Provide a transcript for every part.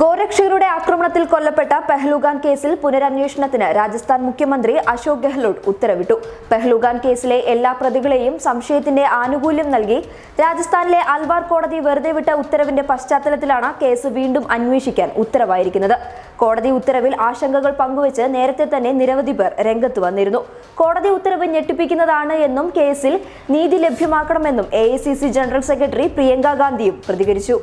ഗോരക്ഷകരുടെ ആക്രമണത്തിൽ കൊല്ലപ്പെട്ട പെഹ്ലുഗാൻ കേസിൽ പുനരന്വേഷണത്തിന് രാജസ്ഥാൻ മുഖ്യമന്ത്രി അശോക് ഗെഹ്ലോട്ട് ഉത്തരവിട്ടു. പെഹ്ലുഗാൻ കേസിലെ എല്ലാ പ്രതികളെയും സംശയത്തിന്റെ ആനുകൂല്യം നൽകി രാജസ്ഥാനിലെ അൽവാർ കോടതി വെറുതെ വിട്ട ഉത്തരവിന്റെ പശ്ചാത്തലത്തിലാണ് കേസ് വീണ്ടും അന്വേഷിക്കാൻ ഉത്തരവായിരിക്കുന്നത്. കോടതി ഉത്തരവിൽ ആശങ്കകൾ പങ്കുവച്ച് നേരത്തെ തന്നെ നിരവധി പേർ രംഗത്ത് വന്നിരുന്നു. കോടതി ഉത്തരവ് ഞെട്ടിപ്പിക്കുന്നതാണ് എന്നും കേസിൽ നീതി ലഭ്യമാക്കണമെന്നും എ ജനറൽ സെക്രട്ടറി പ്രിയങ്ക ഗാന്ധിയും പ്രതികരിച്ചു.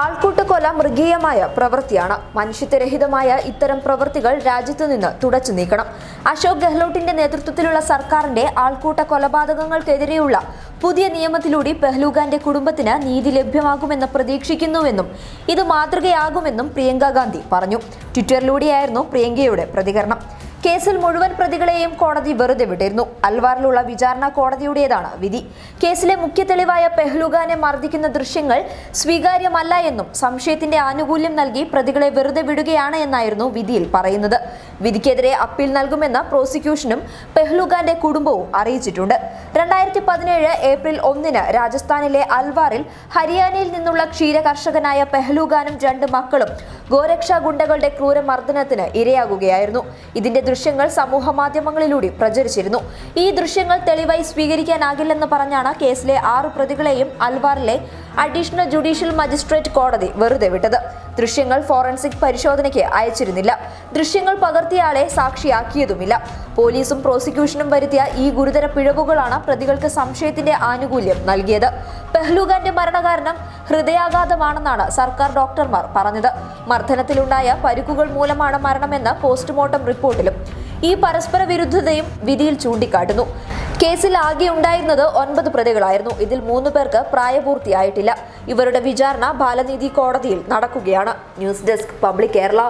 ആൾക്കൂട്ടക്കൊല മൃഗീയമായ പ്രവൃത്തിയാണ്. മനുഷ്യത്വരഹിതമായ ഇത്തരം പ്രവൃത്തികൾ രാജ്യത്തു നിന്ന് തുടച്ചു നീക്കണം. അശോക് ഗെഹ്ലോട്ടിന്റെ നേതൃത്വത്തിലുള്ള സർക്കാരിന്റെ ആൾക്കൂട്ട കൊലപാതകങ്ങൾക്കെതിരെയുള്ള പുതിയ നിയമത്തിലൂടെ പെഹ്ലുഗാന്റെ കുടുംബത്തിന് നീതി ലഭ്യമാകുമെന്ന് പ്രതീക്ഷിക്കുന്നുവെന്നും ഇത് മാതൃകയാകുമെന്നും പ്രിയങ്ക ഗാന്ധി പറഞ്ഞു. ട്വിറ്ററിലൂടെയായിരുന്നു പ്രിയങ്കയുടെ പ്രതികരണം. കേസിൽ മുഴുവൻ പ്രതികളെയും കോടതി വെറുതെ വിട്ടിരുന്നു. അൽവാറിലുള്ള വിചാരണ കോടതിയുടേതാണ് വിധി. കേസിലെ മുഖ്യ തെളിവായ പെഹ്ലുഖാനെ മർദ്ദിക്കുന്ന ദൃശ്യങ്ങൾ സ്വീകാര്യമല്ല എന്നും സംശയത്തിന്റെ ആനുകൂല്യം നൽകി പ്രതികളെ വെറുതെ വിടുകയാണ് എന്നായിരുന്നു വിധിയിൽ പറയുന്നത്. വിധിക്കെതിരെ അപ്പീൽ നൽകുമെന്ന് പ്രോസിക്യൂഷനും പെഹ്ലുഖാന്റെ കുടുംബവും അറിയിച്ചിട്ടുണ്ട്. രണ്ടായിരത്തി പതിനേഴ് ഏപ്രിൽ ഒന്നിന് രാജസ്ഥാനിലെ അൽവാറിൽ ഹരിയാനയിൽ നിന്നുള്ള ക്ഷീര കർഷകനായ പെഹ്ലുഗാനും രണ്ട് മക്കളും ഗോരക്ഷാ ഗുണ്ടകളുടെ ക്രൂരമർദ്ദനത്തിന് ഇരയാകുകയായിരുന്നു. ഇതിന്റെ ദൃശ്യങ്ങൾ സമൂഹ മാധ്യമങ്ങളിലൂടെ പ്രചരിച്ചിരുന്നു. ഈ ദൃശ്യങ്ങൾ തെളിവായി സ്വീകരിക്കാനാകില്ലെന്ന് പറഞ്ഞാണ് കേസിലെ ആറു പ്രതികളെയും അൽവാറിലെ അഡീഷണൽ ജുഡീഷ്യൽ മജിസ്ട്രേറ്റ് കോടതി വെറുതെ വിട്ടത്. ദൃശ്യങ്ങൾ ഫോറൻസിക് പരിശോധനയ്ക്ക് അയച്ചിരുന്നില്ല. ദൃശ്യങ്ങൾ പകർത്തിയാളെ സാക്ഷിയാക്കിയതുമില്ല. പോലീസും പ്രോസിക്യൂഷനും വരുത്തിയ ഈ ഗുരുതര പിഴവുകളാണ് പ്രതികൾക്ക് സംശയത്തിന്റെ ആനുകൂല്യം നൽകിയത്. പെഹ്ലുഖാന്റെ മരണകാരണം ഹൃദയാഘാതമാണെന്നാണ് സർക്കാർ ഡോക്ടർമാർ പറഞ്ഞത്. മർദ്ദനത്തിലുണ്ടായ പരിക്കുകൾ മൂലമാണ് മരണമെന്ന് പോസ്റ്റ്മോർട്ടം റിപ്പോർട്ടിലും ഈ പരസ്പര വിരുദ്ധതയും വിധിയിൽ ചൂണ്ടിക്കാട്ടുന്നു. കേസിൽ ആകെ ഉണ്ടായിരുന്നത് ഒൻപത് പ്രതികളായിരുന്നു. ഇതിൽ മൂന്ന് പേർക്ക് പ്രായപൂർത്തിയായിട്ടില്ല. ഇവരുടെ വിചാരണ ബാലനീതി കോടതിയിൽ നടക്കുകയാണ്. News desk public Kerala.